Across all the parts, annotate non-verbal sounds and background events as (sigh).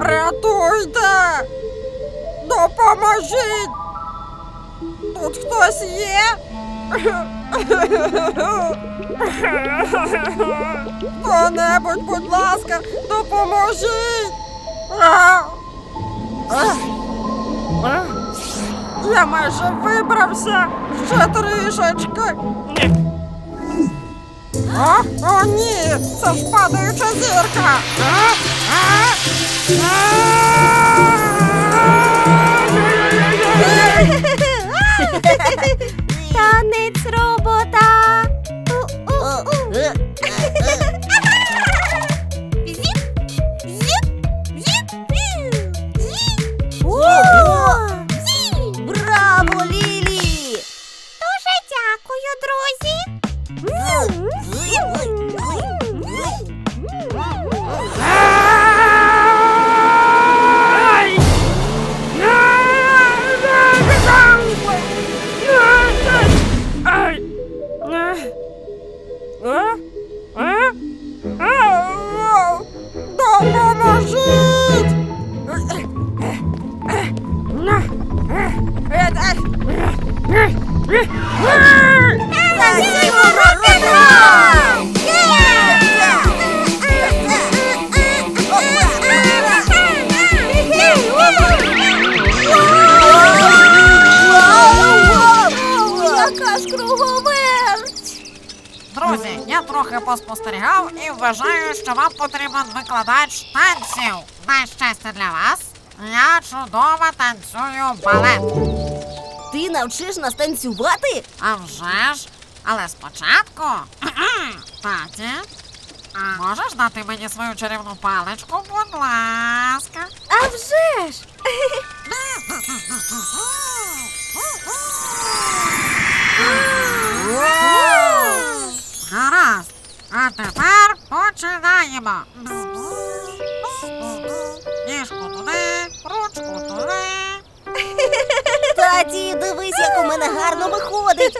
Рятуйте! Допоможіть! Тут хтось є? Хто-небудь, будь ласка, допоможіть! А! А! Я майже вибрався! Ще трішечки! О, о ні! Це ж падаюча зірка! А? А? Танець Друзі, я трохи поспостерігав і вважаю, що вам потрібен викладач танців. На щастя для вас, я чудово танцюю балет. Ти навчиш нас танцювати? А вже ж, але спочатку. (clears throat) Таті, а можеш дати мені свою чарівну паличку, будь ласка. А вже ж! (laughs) Гаразд. А тепер починаємо. (laughs) Таті, дивись, як у мене гарно виходить.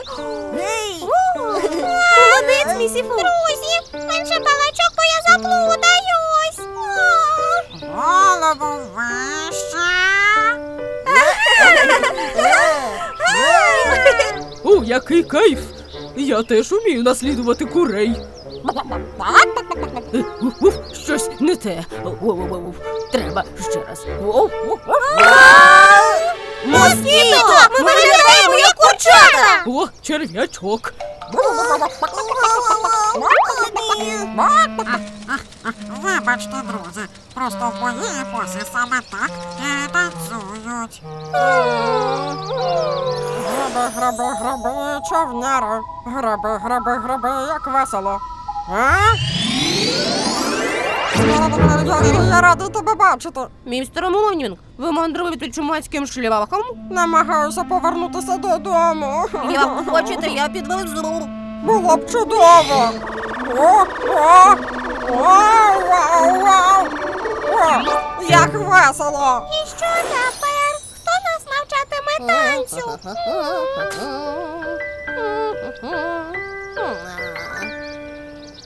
Гей! Молодець, місіфу. Друзі, менше балачок, бо я заплутаюсь. Голову вище. О, який кайф! Я теж умію наслідувати курей. Е, Щось не те. Треба ще раз. Москіто! Ми виглядаємо як курчата! О, черв'ячок. Вибачте, друзі, просто в моїй епосі саме так і танцюють. Граби, граби, граби, човняри. Граби, граби, граби, як весело. А? Я, радий тебе бачити. Містер Мунінг, ви мандруєте чумацьким шляхом? Намагаюся повернутися додому. Як хочете, я підвезу. Було б чудово. О, о, вау, вау, вау. О, як весело. І що тепер? Хто нас навчатиме танцю?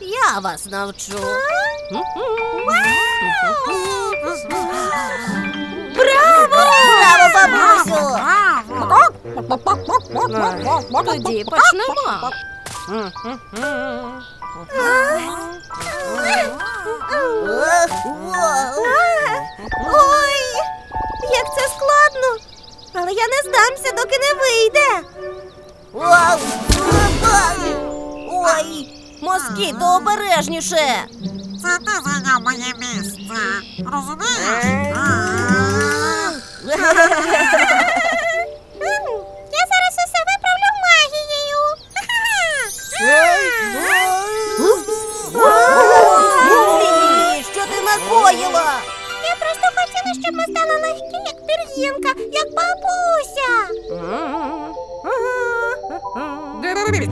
Я вас навчу. Браво! Браво, бабусю! Тоді почнемо. Ой, як це складно. Але я не здамся, доки не вийде. Ой, москіто обережніше. Це ти зайняв моє місце. Розумієш? Я зараз усе виправлю магією. Лілі, Що ти накоїла? Я просто хотіла, щоб ми стали легкі, як пір'їнка, як бабуся.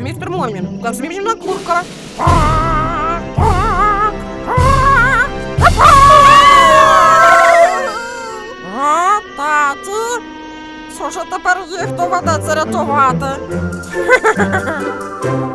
Містер Мумін, космічна курка. О, таті, Що ж тепер їх доведеться рятувати? (laughs)